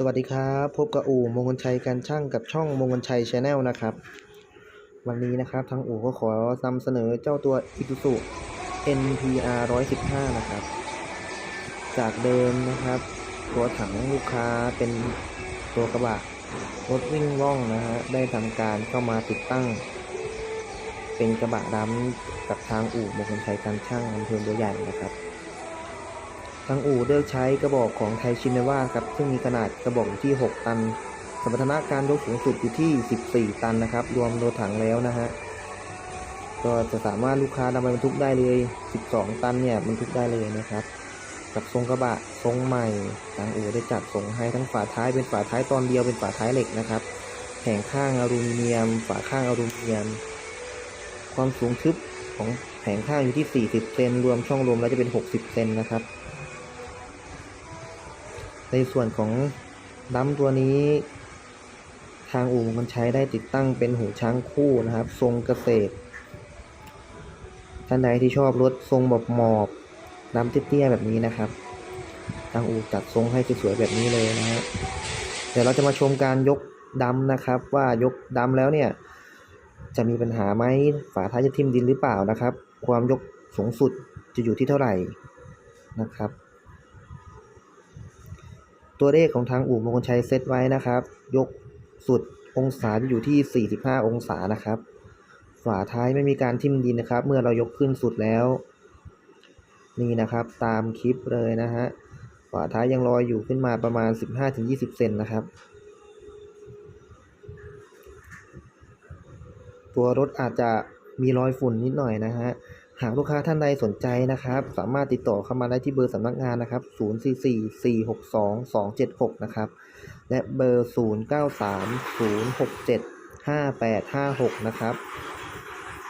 สวัสดีครับ พบกับอู่มงคลชัยการช่างกับช่องมงคลชัยชาแนลนะครับ วันนี้นะครับทางอู่ก็ขอนำเสนอเจ้าตัว Isuzu NPR 115 นะครับ จากเดิมนะครับ ตัวถังลูกค้าเป็นตัวกระบะรถวิ่งว่องนะฮะได้ทำการเข้ามาติดตั้ง เป็นกระบะดำกับทางอู่มงคลชัยการช่างอำเภอบัวใหญ่นะครับ ทางอู่เลือกใช้กระบอกของไทชินาวาครับซึ่งมีขนาดกระบอกอยู่ที่ 6 ตัน สมรรถนะการยกสูงสุดอยู่ที่ 14 ตันนะครับ รวมโลถังแล้วนะฮะก็จะสามารถลูกค้านำไปบรรทุกได้เลย 12 ตันเนี่ยบรรทุกได้เลยนะครับ กับทรงกระบะทรงใหม่ทางอู่ได้จัดส่งให้ทั้งฝาท้ายเป็นฝาท้ายตอนเดียวเป็นฝาท้ายเหล็กนะครับแผงข้างอลูมิเนียม ฝาข้างอลูมิเนียม ความสูงทึบของแผงข้างอยู่ที่ 40 เซนรวมช่องลมแล้วจะเป็น 60 เซนนะครับ ในส่วนของดัมตัวนี้ ทางอู่มันใช้ได้ติดตั้งเป็นหูช้างคู่นะครับ ทรงเกษตร ท่านใดที่ชอบรถทรงแบบหมอบดัมเตี้ยๆแบบนี้นะครับ ทางอู่จัดทรงให้สวยๆแบบนี้เลยนะฮะเดี๋ยวเราจะมาชมการยกดัมนะครับ ว่ายกดัมแล้วเนี่ยจะมีปัญหาไหมฝาท้ายจะทิ่มดินหรือเปล่านะครับ ความยกสูงสุดจะอยู่ที่เท่าไหร่นะครับ ตัวเลขของทางอู่มงคลชัยเซตไว้นะครับ ยกสุดองศาจะอยู่ที่ 45 องศานะครับ ฝาท้ายไม่มีการทิ่มดินนะครับ เมื่อเรายกขึ้นสุดแล้ว นี่นะครับตามคลิปเลยนะฮะฝาท้ายยังลอยอยู่ขึ้นมาประมาณ 15-20 เซนนะครับ ตัวรถอาจจะมีรอยฝุ่นนิดหน่อยนะฮะ หากลูกค้าท่านใดสนใจนะครับ สามารถติดต่อเข้ามาได้ที่เบอร์สำนักงานนะครับ 044462276 นะครับ และเบอร์ 0930675856 นะครับ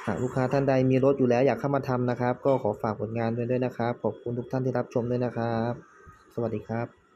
หากลูกค้าท่านใดมีรถอยู่แล้วอยากเข้ามาทำนะครับ ก็ขอฝากผลงานด้วยด้วยนะครับ ขอบคุณทุกท่านที่รับชมด้วยนะครับ สวัสดีครับ